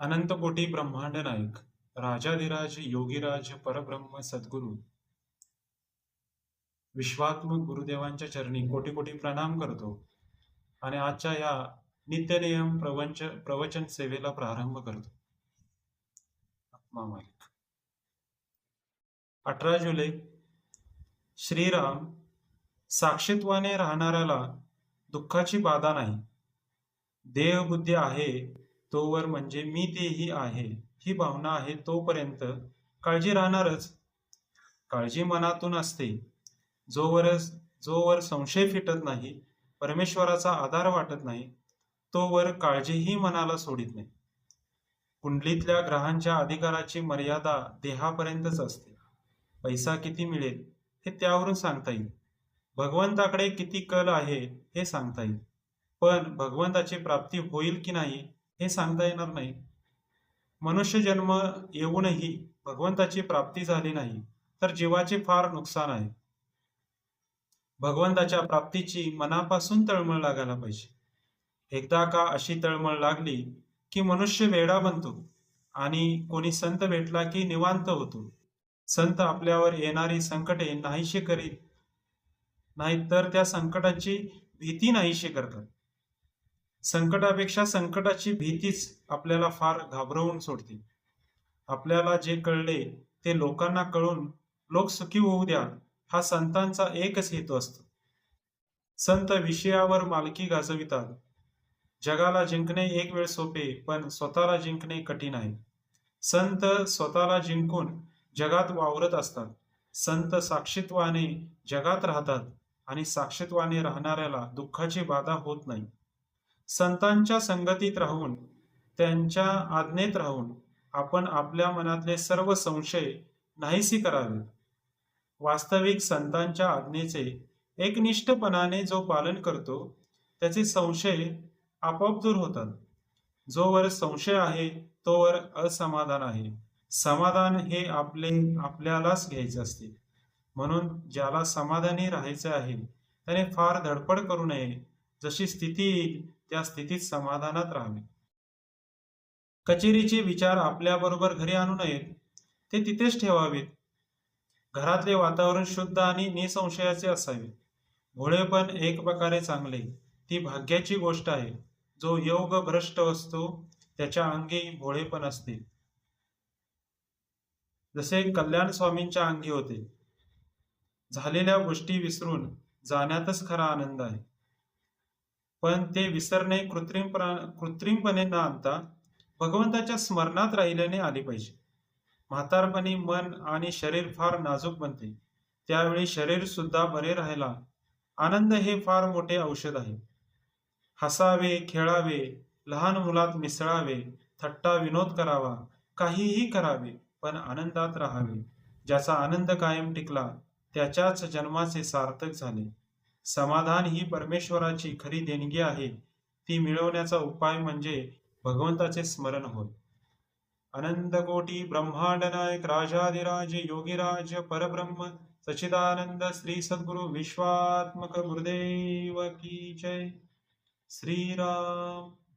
अनंत कोटी ब्रह्मांड नायक राजाधिराज योगीराज परब्रह्म सद्गुरू. विश्वात्मक गुरुदेवांच्या चरणी कोटी कोटी प्रणाम करतो आणि आजच्या या नित्यनियम प्रवंच प्रवचन सेवेला प्रारंभ करतो. आत्मा मालिक. अठरा जुलै श्रीराम साक्षित्वाने राहणाऱ्याला दुःखाची बाधा नाही. देहबुद्धी आहे तोवर म्हणजे मी तेही आहे ही भावना आहे तोपर्यंत काळजी राहणारच. काळजी मनातून असते. जोवर जोवर संशय फिटत नाही परमेश्वराचा आधार वाटत नाही तोवर काळजीही मनाला सोडित नाही. कुंडलीतल्या ग्रहांच्या अधिकाराची मर्यादा देहापर्यंतच असते. पैसा किती मिळेल हे त्यावरून सांगता येईल. भगवंताकडे किती कल आहे हे सांगता येईल. पण भगवंताची प्राप्ती होईल की नाही हे सांगता येणार नाही. मनुष्य जन्म येऊनही भगवंताची प्राप्ती झाली नाही तर जीवाचे फार नुकसान आहे. भगवंताच्या प्राप्तीची मनापासून तळमळ लागायला पाहिजे. एकदा का अशी तळमळ लागली की मनुष्य वेडा बनतो आणि कोणी संत भेटला की निवांत होतो. संत आपल्यावर येणारी संकटे नाहीशी करीत नाही तर त्या संकटाची भीती नाहीशी करतात. संकटापेक्षा संकटाची भीतीच आपल्याला फार घाबरवून सोडते. आपल्याला जे कळले ते लोकांना कळून लोक सुखी होऊ द्या हा संतांचा एकच हेतू असतो. संत विषयावर मालकी गाजवितात. जगाला जिंकणे एक वेळ सोपे पण स्वतःला जिंकणे कठीण आहे. संत स्वतःला जिंकून जगात वावरत असतात. संत साक्षित्वाने जगात राहतात आणि साक्षित्वाने राहणाऱ्याला दुःखाची बाधा होत नाही. संतांच्या संगतीत राहून त्यांच्या आज्ञेत राहून आपण आपल्या मनातले सर्व संशय नाहीसी करावे वास्तविक संतांच्या आज्ञेचे एकनिष्ठपणाने जो पालन करतो त्याचे संशय आपोआप दूर होतात. जोवर संशय आहे तोवर असमाधान आहे. समाधान हे आपले आपल्यालाच घ्यायचे असते. म्हणून ज्याला समाधानी राहायचे आहे त्याने फार धडपड करू नये जशी स्थिती येईल त्या स्थितीत समाधानात राहावे. कचेरीचे विचार आपल्याबरोबर घरी आणू नयेत ते तिथेच ठेवावेत. घरातले वातावरण शुद्ध आणि निसंशयाचे असावे. भोळेपण एक प्रकारे चांगले ती भाग्याची गोष्ट आहे. जो योग भ्रष्ट असतो त्याच्या अंगी भोळे पण असते. जसे कल्याण स्वामींच्या अंगी होते. झालेल्या गोष्टी विसरून जाण्यातच खरा आनंद आहे. पण ते विसरणे कृत्रिम कृत्रिमपणे न आणता भगवंताच्या स्मरणात राहिल्याने आली पाहिजे. म्हातारपणी मन आणि शरीर फार नाजूक बनते. त्यावेळी शरीर सुद्धा बरे राहायला आनंद हे फार मोठे औषध आहे. हसावे खेळावे लहान मुलात मिसळावे थट्टा विनोद करावा काहीही करावे पण आनंदात राहावे. ज्याचा आनंद कायम टिकला त्याच्याच जन्माचे सार्थक झाले. समाधान ही परमेश्वराची खरी देणगी आहे. ती मिळवण्याचा उपाय म्हणजे भगवंताचे स्मरण होय. अनंत कोटी ब्रह्मांड नायक राजाधिराज योगीराज परब्रह्म सचिदानंद श्री सद्गुरु विश्वात्मक गुरुदेव की जय. श्रीराम.